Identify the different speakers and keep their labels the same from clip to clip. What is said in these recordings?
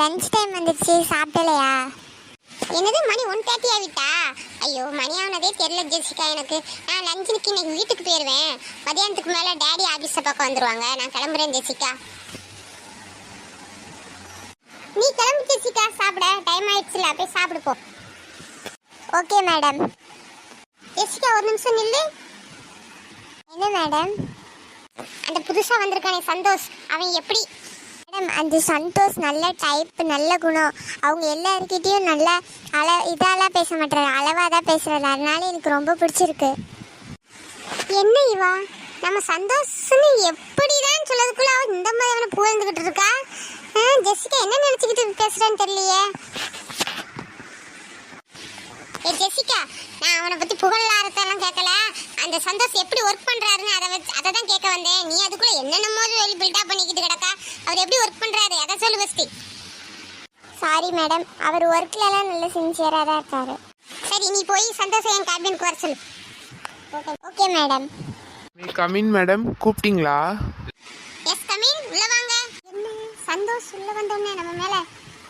Speaker 1: Lunch time வந்துச்சு சாப்பிடலையா? என்னது மணி ஒன் தேர்ட்டி ஆகிட்டா? ஐயோ மணி ஆனதே தெரியல ஜெசிகா எனக்கு. நான் லஞ்சுக்கு இன்னைக்கு வீட்டுக்கு போயிடுவேன் மதியானத்துக்கு மேலே டேடி ஆஃபீஸை பக்கம் வந்துருவாங்க. நான் கிளம்புறேன் ஜெசிகா. நீ கிளம்பு ஜெசிகா. சாப்பிட. டைம் ஆயிடுச்சுல போய் சாப்பிடு போ ஓகே மேடம் ஜெசிகா ஒரு நிமிஷம் நில்லு. என்ன மேடம் அந்த புதுசாக வந்திருக்கானே சந்தோஷ். அவன் எப்படி மேடம் அந்த சந்தோஷ் நல்ல டைப் நல்ல குணம். அவங்க எல்லாருக்கிட்டையும் நல்ல அள இதாலாம் பேச மாட்டாரு அளவாக தான் பேசுறாரு. அதனால எனக்கு ரொம்ப பிடிச்சிருக்கு. என்ன இவா? நம்ம சந்தோஷ்னு எப்படிதான் சொல்லதுக்குள்ள அவன் இந்த மாதிரி அவனை புகழ்ந்துகிட்டு இருக்கா? ஜெசிகா என்ன நினச்சிக்கிட்டு பேசுகிறேன்னு தெரியலையே. ஏ ஜெசிகா நான் அவனை பத்தி புகழாரத்தெல்லாம் கேட்கல. அந்த சந்தோஷ் எப்படி ஒர்க் பண்றாருன்னு அதை வச்சு அதை தான் கேட்க வந்தேன். நீ அதுக்குள்ள என்னென்னமோ சொல்லி பில்டப் பண்ணிக்கிட்டு கிடக்கா? அவர் எப்படி ஒர்க் பண்றாரு? அதை சொல்லு பஸ்தி சாரி மேடம் அவர் ஒர்க்லலாம் நல்ல சின்சியராக தான் இருக்காரு. சரி நீ போய் சந்தோஷம் என் கேபினுக்கு வர சொல்லு. ஓகே மேடம்
Speaker 2: நீ கமின் மேடம் கூப்பிட்டீங்களா?
Speaker 1: எஸ் கமின் உள்ள வாங்க. என்ன? சந்தோஷ் உள்ள வந்தோடனே நம்ம மேல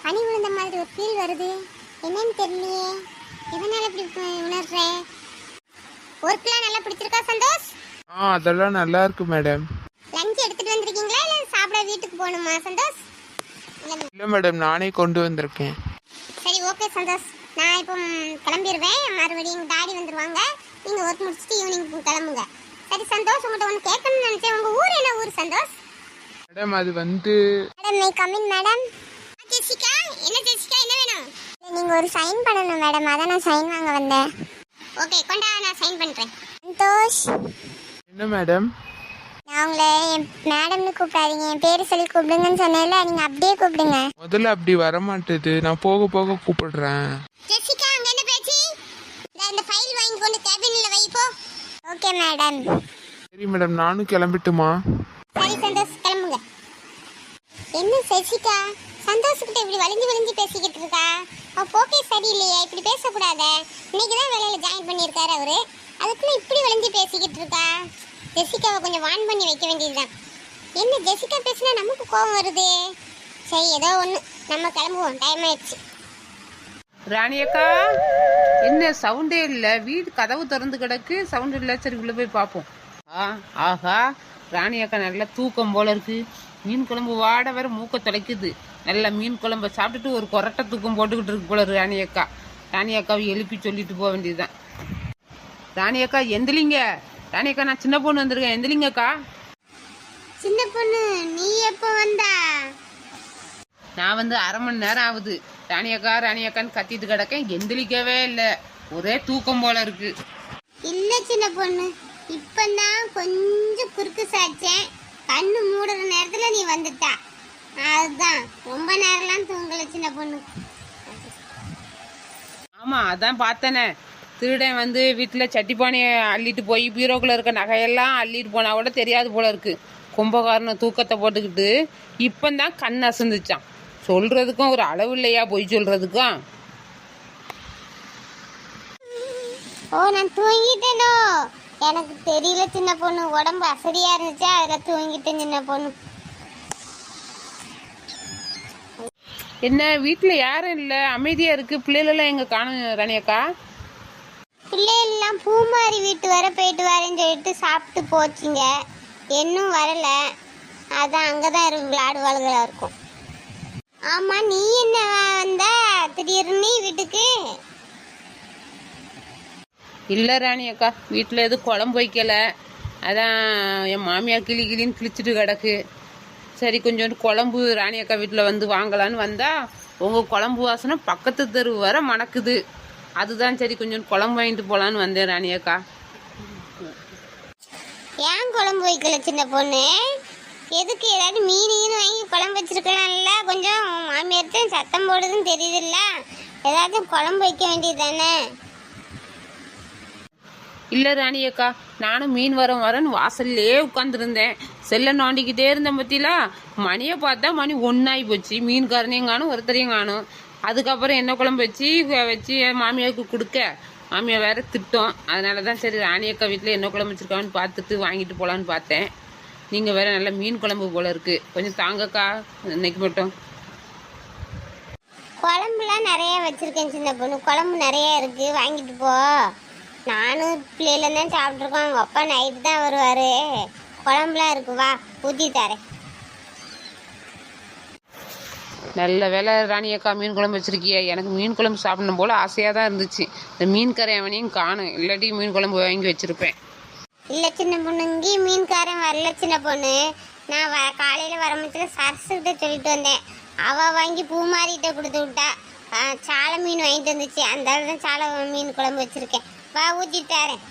Speaker 1: பனி விழுந்த மாதிரி ஒரு ஃபீல் வருது. என்னன்னு தெரியலையே. எதனால இப்படி உணர்றேன் ஒர்க்லாம் நல்லா பிடிச்சிருக்கா சந்தோஷ்?
Speaker 2: ஆ அதெல்லாம் நல்லா இருக்கு மேடம்
Speaker 1: லஞ்ச் எடுத்துட்டு வந்திருக்கீங்களா இல்ல சாப்பிட வீட்டுக்கு போகணுமா சந்தோஷ்? இல்ல
Speaker 2: மேடம் நானே கொண்டு வந்திருக்கேன்.
Speaker 1: சரி ஓகே சந்தோஷ். நான் இப்போ கிளம்பிடுவேன் மறுபடியும் டாடி வந்துருவாங்க. நீங்கள் ஒர்க் முடிச்சுட்டு ஈவினிங் கிளம்புங்க. சரி சந்தோஷ் உங்கள்கிட்ட ஒன்று கேட்கணும்னு நினச்சேன். உங்கள் ஊர் என்ன ஊர் சந்தோஷ்?
Speaker 2: மேடம் அது வந்து
Speaker 1: madam may come in madam Jessica என்ன ஜெசிகா என்ன வேணும் நீங்கள் ஒரு சைன் பண்ணணும் மேடம் அதான் நான் சைன் வாங்க வந்தேன். ஓகே கொண்டா நான் சைன் பண்ணுறேன் சந்தோஷ்.
Speaker 2: என்ன மேடம்
Speaker 1: நான் உங்களை என் மேடம்னு கூப்பிடாதீங்க. என் பேர் சொல்லி கூப்பிடுங்கன்னு சொன்னேன்ல நீங்கள் அப்படியே கூப்பிடுங்க.
Speaker 2: முதல்ல அப்படி வர மாட்டேது நான் போக போக கூப்பிடுறேன்.
Speaker 1: ஜெசிகா அங்க என்ன பேச்சு? இந்த இந்த ஃபைல் வாங்கி கொண்டு கேபின்ல வை போ. ஓகே மேடம்
Speaker 2: சரி மேடம் நானும் கிளம்பிட்டுமா?
Speaker 1: சரி சந்தோஷ் கிளம்புங்க. என்ன ஜெசிகா? சந்தோஷ்கிட்ட இப்படி வலிஞ்சு வலிஞ்சு பேசிக்கிட்டு இருக்கா? போக்கே சரியில்லையே இப்படி பேசக்கூடாத. இன்னைக்கு தான் வேலையில் ஜாயின் பண்ணியிருக்காரு அவரு. அதுக்குள்ள இப்படி வலிஞ்சு பேசிக்கிட்டு இருக்கா? ஜெசிகாவை கொஞ்சம் வான் பண்ணி வைக்க வேண்டியதுதான். என்ன ஜெசிகா பேசினா நமக்கு கோபம் வருது? சரி ஏதோ ஒன்று நம்ம கிளம்புவோம். டைம் ஆயிடுச்சு.
Speaker 3: ராணி அக்கா என்ன சவுண்டே இல்லை. வீடு கதவு திறந்து கிடக்கு. சவுண்ட் இல்லை. சரி உள்ள போய் பார்ப்போம். ஆ ஆஹா. ராணி அக்கா நல்லா தூக்கம் போல இருக்கு. மீன் குழம்பு வாட வேற மூக்க தொலைக்குது. நல்லா மீன் குழம்ப சாப்பிட்டுட்டு ஒரு கொரட்டை தூக்கம் போட்டுக்கிட்டு இருக்கு போல ராணி அக்கா. ராணி அக்காவை எழுப்பி சொல்லிட்டு போக வேண்டியதுதான். ராணி அக்கா எந்திலிங்க. ராணி அக்கா நான் சின்ன பொண்ணு வந்திருக்கேன். எந்திலிங்க அக்கா.
Speaker 1: சின்ன பொண்ணு நீ எப்போ வந்தா?
Speaker 3: நான் வந்து அரை மணி நேரம் ஆகுது. ராணி அக்கா ராணி அக்கான்னு கத்திட்டு கிடக்கேன். எந்திரிக்கவே இல்லை. ஒரே தூக்கம் போல இருக்கு.
Speaker 1: இல்ல சின்ன பொண்ணு. இப்பதான் கொஞ்சம் குறுக்கு சாச்சேன் கண்ணு மூடுற நேரத்துல நீ வந்துட்டா. அதுதான். ரொம்ப நேரம்லாம் தூங்கல சின்ன பொண்ணு.
Speaker 3: ஆமா அதான் பார்த்தனே. திருடன் வந்து வீட்டில் சட்டிப்பானையை அள்ளிட்டு போய் பீரோக்குள்ள இருக்க நகையெல்லாம் அள்ளிட்டு போனா கூட தெரியாது போல இருக்கு. கும்பகாரனை தூக்கத்தை போட்டுக்கிட்டு இப்பந்தான் கண் அசந்துச்சான். சொல்றதுக்கும் ஒரு அளவு இல்லையா பொய் சொல்றதுக்கும்?
Speaker 1: ஓ நான் தூங்கிட்டேனோ? எனக்கு தெரியல சின்ன பொண்ணு. உடம்பு அசதியா இருந்துச்சு? அதுல தூங்கிட்டேன் சின்ன பொண்ணு.
Speaker 3: என்ன வீட்டில் யாரும் இல்லை? அமைதியா இருக்கு. பிள்ளைகளெல்லாம் எங்க காணும் ரணியக்கா?
Speaker 1: பிள்ளைகள்லாம் பூமாரி வீட்டு வர போயிட்டு வரேன்னு சொல்லிட்டு சாப்பிட்டு போச்சுங்க. இன்னும் வரல. அதான் அங்கதான் இருக்கு விளையாடுவாளுகளா இருக்கும். ஆமா நீ என்ன வந்த? திடீர்னு வீட்டுக்கு?
Speaker 3: இல்லை ராணி அக்கா வீட்டில் எதுவும் குழம்பு வைக்கல. அதான் என் மாமியார் கிளி கிளின்னு கிழிச்சிட்டு கிடக்கு. சரி கொஞ்சோண்டு குழம்பு ராணி அக்கா வீட்டில் வந்து வாங்கலான்னு வந்தா உங்கள் குழம்பு வாசனை பக்கத்து தெரு வர மணக்குது. அதுதான் சரி கொஞ்சோண்டு குழம்பு வாங்கிட்டு போகலான்னு வந்தேன் ராணி அக்கா.
Speaker 1: ஏன் குழம்பு வைக்கல சின்ன பொண்ணு? எதுக்கு ஏதாவது மீன் வாங்கி குழம்பு வச்சிருக்கலாம்ல? கொஞ்சம் மாமியார்ட்ட சத்தம் போடுதுன்னு தெரியுதுல்ல. ஏதாவது குழம்பு வைக்க வேண்டியது தானே
Speaker 3: இல்லை ராணி அக்கா நானும் மீன் வரம் வரேன்னு வாசல்லே உட்காந்துருந்தேன் செல்லை நோண்டிக்கிட்டே இருந்தேன் பத்திலா. மணியை பார்த்தா மணி ஒன்றாகி போச்சு. மீன்காரனையும் காணும் ஒருத்தரையும் காணும் அதுக்கப்புறம் என்ன குழம்பு வச்சு வச்சு என் மாமியாருக்கு கொடுக்க. மாமியார் வேற திட்டம். அதனால தான் சரி ராணியக்கா வீட்டில் என்ன குழம்பு வச்சிருக்கான்னு பார்த்துட்டு வாங்கிட்டு போகலான்னு பார்த்தேன். நீங்கள் வேற நல்ல மீன் குழம்பு போல இருக்கு. கொஞ்சம் தாங்கக்கா இன்னைக்கு மட்டும்.
Speaker 1: குழம்புலாம் நிறைய வச்சுருக்கேன் சின்ன பொண்ணு. குழம்பு நிறைய இருக்குது வாங்கிட்டு போ. நானும் பிள்ளைல தான் சாப்பிட்ருக்கோம் அவங்க அப்பா நைட்டு தான் வருவார். குழம்புலாம் இருக்கு வா ஊற்றி தரேன்.
Speaker 3: நல்ல வேலை ராணி அக்கா மீன் குழம்பு வச்சிருக்கிய. எனக்கு மீன் குழம்பு சாப்பிடணும் போல ஆசையாக தான் இருந்துச்சு. இந்த மீன் கரை அவனையும் காணும். இல்லாட்டி மீன் குழம்பு வாங்கி வச்சிருப்பேன்.
Speaker 1: இல்லை சின்ன பொண்ணு இங்கேயும் மீன்காரன் வரல சின்ன பொண்ணு. நான் வ காலையில் வரும்போது சரசுகிட்ட சொல்லிட்டு வந்தேன். அவள் வாங்கி பூ மாறிட்ட கொடுத்து விட்டா. சாலை மீன் வாங்கிட்டு வந்துச்சு. அந்த தான் சாலை மீன் குழம்பு வச்சிருக்கேன். வா ஊற்றி தரேன்.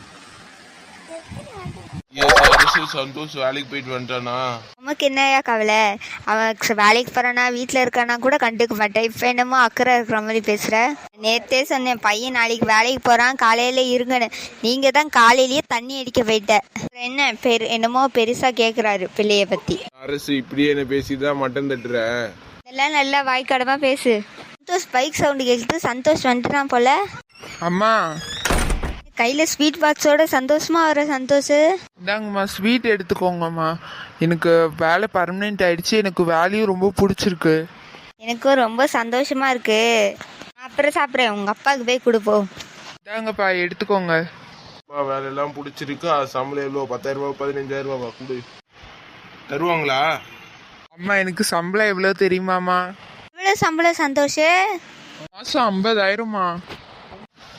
Speaker 4: ஏன் சரசு சந்தோஷ் வேலைக்கு போயிட்டு வந்துட்டானா?
Speaker 5: நமக்கு என்னையா கவலை? அவன் வேலைக்கு போறானா வீட்டில் இருக்கானா கூட கண்டுக்க மாட்டேன் இப்போ என்னமோ அக்கறை இருக்கிற மாதிரி பேசுற? நேத்தே சொன்னேன் பையன் நாளைக்கு வேலைக்கு போறான் காலையில இருங்கன்னு. நீங்க தான் காலையிலேயே தண்ணி அடிக்க போயிட்ட. என்ன? பெரு என்னமோ பெருசா கேக்குறாரு பிள்ளைய பத்தி.
Speaker 4: அரசு இப்படியே என்ன பேசிதான் மட்டன் தட்டுற?
Speaker 5: இதெல்லாம் நல்லா வாய்க்கடமா பேசு. சந்தோஷ் பைக் சவுண்டு கேட்குது சந்தோஷ் வந்துட்டான் போல.
Speaker 2: அம்மா
Speaker 5: கையில ஸ்வீட் பாக்ஸோட சந்தோஷமா வர சந்தோஷ்?
Speaker 2: இந்தாங்கம்மா ஸ்வீட் எடுத்துக்கோங்கம்மா. எனக்கு வேலை பர்மனெண்ட் ஆயிடுச்சு. எனக்கு வேலையும் ரொம்ப பிடிச்சிருக்கு.
Speaker 5: எனக்கும் ரொம்ப சந்தோஷமா இருக்கு. அப்புறம் சாப்பிட்றேன். உங்க அப்பாவுக்கு போய் கொடுப்போம்
Speaker 2: இந்தாங்கப்பா எடுத்துக்கோங்க.
Speaker 4: அம்மா வேலையெல்லாம் பிடிச்சிருக்கு. அது சம்பளம் எவ்வளோ? பத்தாயிரம் ரூபா பதினஞ்சாயிரம் ரூபாவா கொடு. தருவாங்களா?
Speaker 2: அம்மா எனக்கு சம்பளம் எவ்வளோ தெரியுமாம்மா?
Speaker 5: இவ்வளோ சம்பளம் சந்தோஷ்?
Speaker 2: மாதம் ஐம்பதாயிரமா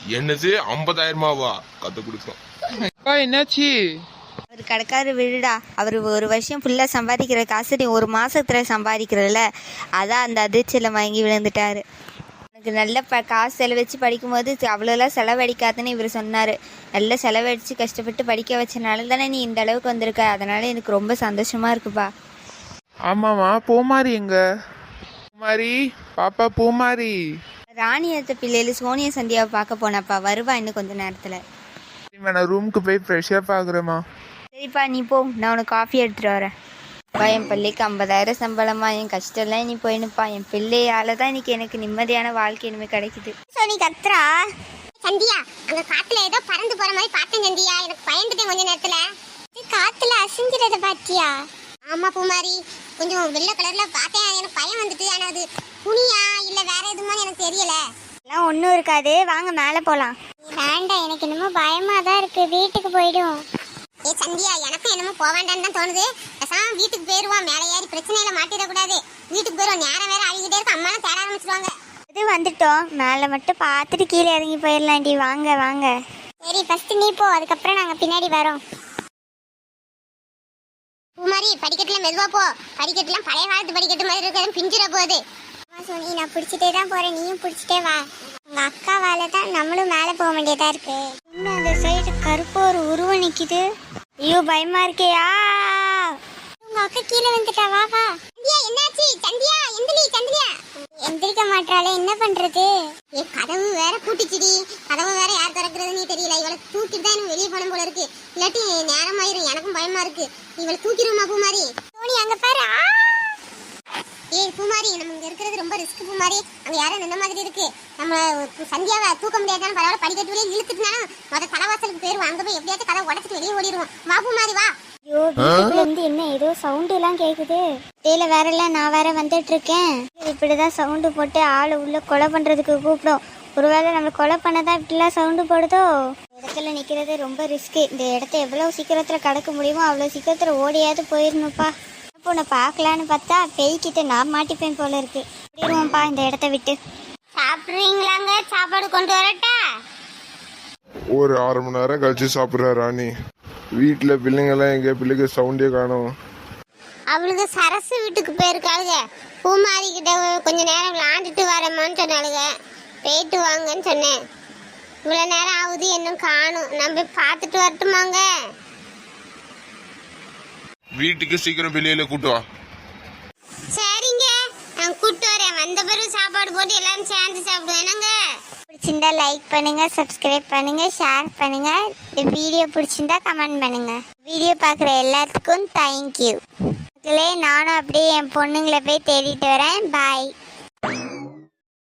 Speaker 4: என்னது ஐம்பதாயிரமாவா? கத்து கொடுக்கும்
Speaker 2: அப்பா என்னாச்சு?
Speaker 5: அவர் கடைக்காரு விடுடா. அவர் ஒரு வருஷம் ஃபுல்லாக சம்பாதிக்கிற காசு நீ ஒரு மாசத்துல சம்பாதிக்கிறல அதான் அந்த அதிர்ச்சியில் வாங்கி விழுந்துட்டாரு. எனக்கு நல்ல ப காசு செலவழிச்சு படிக்கும்போது அவ்வளோலாம் செலவழிக்காதுன்னு இவர் சொன்னார். நல்ல செலவழிச்சு கஷ்டப்பட்டு படிக்க வச்சனால தானே நீ இந்த அளவுக்கு வந்திருக்க. அதனால எனக்கு ரொம்ப சந்தோஷமா இருக்குப்பா.
Speaker 2: ஆமாம்மா பூமாரி எங்க? பூமாரி பாப்பா பூமாரி.
Speaker 5: ராணியத்த பிள்ளைகள் சோனியா சந்தியாவை பார்க்க போனப்பா வருவா இன்னும் கொஞ்ச நேரத்தில்.
Speaker 2: சரிம்மா நான் ரூமுக்கு போய் ஃப்ரெஷ்ஷாக பார்க்குறேம்மா
Speaker 5: சரிப்பா நீ போ. நான் உனக்கு காஃபி எடுத்துட்டு வரேன். அப்பா என் பிள்ளைக்கு ஐம்பதாயிரம் சம்பளமா என் கஷ்டம்லாம் இனி போயினுப்பா. என் பிள்ளையால தான் இன்னைக்கு எனக்கு நிம்மதியான வாழ்க்கை இனிமே கிடைக்குது.
Speaker 1: சோனி கத்ரா சந்தியா அங்க காத்துல ஏதோ பறந்து போற மாதிரி பார்த்தேன் சந்தியா. எனக்கு பயந்துட்டேன் கொஞ்ச நேரத்துல. காத்துல அசைஞ்சிரத பாத்தியா ஆமா பூமாரி. கொஞ்சம் வெள்ளை கலர்ல பார்த்தேன். எனக்கு பயம் வந்துட்டு ஆனா அது துணியா இல்ல வேற எதுமான்னு எனக்கு தெரியல.
Speaker 5: எல்லாம் ஒன்றும் இருக்காது. வாங்க மேலே போகலாம்
Speaker 1: வேண்டாம் எனக்கு என்னமோ பயமா தான் இருக்கு. வீட்டுக்கு போயிடும் ஏ சந்தியா எனக்கும் என்னமோ போவேண்டான்னு தான் தோணுது. பேசாம வீட்டுக்கு போயிருவோம். மேலே ஏறி பிரச்சனையில மாட்டிடக்கூடாது. வீட்டுக்கு போயிருவோம். நேரம் வேற அழுகிட்டே இருக்கு. அம்மாலாம் தேட ஆரம்பிச்சிருவாங்க.
Speaker 5: இது வந்துட்டோம். மேலே மட்டும் பார்த்துட்டு கீழே இறங்கி போயிடலாண்டி. வாங்க வாங்க.
Speaker 1: சரி ஃபர்ஸ்ட் நீ போ. அதுக்கப்புறம் நாங்க பின்னாடி வரோம். குமாரி படிக்கட்டுல மெதுவா போ. படிக்கட்டுலாம் பழைய காலத்து படிக்கட்டு மாதிரி இருக்காது பிஞ்சிட போகுது. சோனி நான் பிடிச்சிட்டே தான் போறேன். நீயும் பிடிச்சிட்டே வா. உங்க அக்காவால் தான் நம்மளும் மேலே போக வேண்டியதா இருக்கு. இன்னும் அந்த சைடு கருப்பு ஒரு உருவம் நிக்குது?
Speaker 5: ஐயோ பயமா இருக்கியா?
Speaker 1: உங்க அக்கா கீழே வந்துட்டா வா வா. சந்தியா என்னாச்சு? சந்தியா எந்திரி சந்தியா. எந்திரிக்க மாட்டாளே என்ன பண்றது? ஏ கதவு வேற பூட்டிச்சுடி. கதவு வேற யார் திறக்கிறதுன்னு தெரியல. இவளை தூக்கிட்டு தான் எனக்கு வெளியே போன போல இருக்கு. இல்லாட்டி நேரமாயிரும். எனக்கும் பயமா இருக்கு. இவளை தூக்கிடுமா மாதிரி சோனி அங்க பாரு. ஆ! ஏய் பூமாரி நம்ம இங்க இருக்கிறது ரொம்ப ரிஸ்க் பூமாரி. அங்க யாரும் நின்ன மாதிரி இருக்கு. நம்ம சந்தியாவை தூக்க முடியாதாலும் பரவாயில்ல படிக்கட்டு வழியே இழுத்துட்டுனாலும் முத தலைவாசலுக்கு போயிருவோம் அங்க போய் எப்படியாச்சும் கதவை உடச்சிட்டு வெளியே ஓடிடுவோம். வா பூமாரி வா.
Speaker 5: ஐயோ வீட்டுக்குள்ள இருந்து என்ன ஏதோ சவுண்டு எல்லாம் கேக்குது. டேல வேற இல்ல நான் வேற வந்துட்டு இருக்கேன் இப்படிதான் சவுண்டு போட்டு ஆளை உள்ள கொலை பண்றதுக்கு கூப்பிடும். ஒருவேளை நம்ம கொலை பண்ணதான் இப்படிலாம் சவுண்டு போடுதோ? இடத்துல நிக்கிறது ரொம்ப ரிஸ்க் இந்த இடத்த எவ்வளவு சீக்கிரத்துல கடக்க முடியுமோ அவ்வளவு சீக்கிரத்துல ஓடியாவது போயிடணும்ப்பா. உன்னை பார்க்கலான்னு பார்த்தா பேய்கிட்ட நான் மாட்டிப்பேன் போல இருக்கு. ஓடிடுவோம்ப்பா இந்த இடத்த விட்டு.
Speaker 1: சாப்பிடுறீங்களாங்க? சாப்பாடு கொண்டு வரட்டா?
Speaker 4: ஒரு அரை மணி நேரம் கழிச்சு சாப்பிட்றா ராணி. வீட்டில் பிள்ளைங்கெல்லாம் எங்க பிள்ளைக்கு சவுண்டே காணும்.
Speaker 1: அவளுக்கு சரசு வீட்டுக்கு போயிருக்காளுங்க. பூமாரி கிட்ட கொஞ்ச நேரம் விளாண்டுட்டு வரேம்மான்னு சொன்னாளுங்க. போயிட்டு வாங்கன்னு சொன்னேன். இவ்வளோ நேரம் ஆகுது இன்னும் காணும். நம்ம பார்த்துட்டு வரட்டுமாங்க?
Speaker 4: வீட்டுக்கு சீக்கிரம் வெளியில கூட்டு வா.
Speaker 1: சரிங்க. நான் கூப்பிட்டு வரேன். வந்த பிறகு சாப்பாடு போட்டு எல்லாரும் சேர்ந்து சாப்பிடுவோம். என்னங்க?
Speaker 5: பிடிச்சிருந்தா லைக் பண்ணுங்க சப்ஸ்கிரைப் பண்ணுங்க ஷேர் பண்ணுங்க. இந்த வீடியோ பிடிச்சிருந்தா கமெண்ட் பண்ணுங்க. வீடியோ பார்க்குற எல்லாத்துக்கும் தேங்க்யூ இதுலேயே நானும் அப்படியே என் பொண்ணுங்களை போய் தேடிட்டு வரேன். பாய்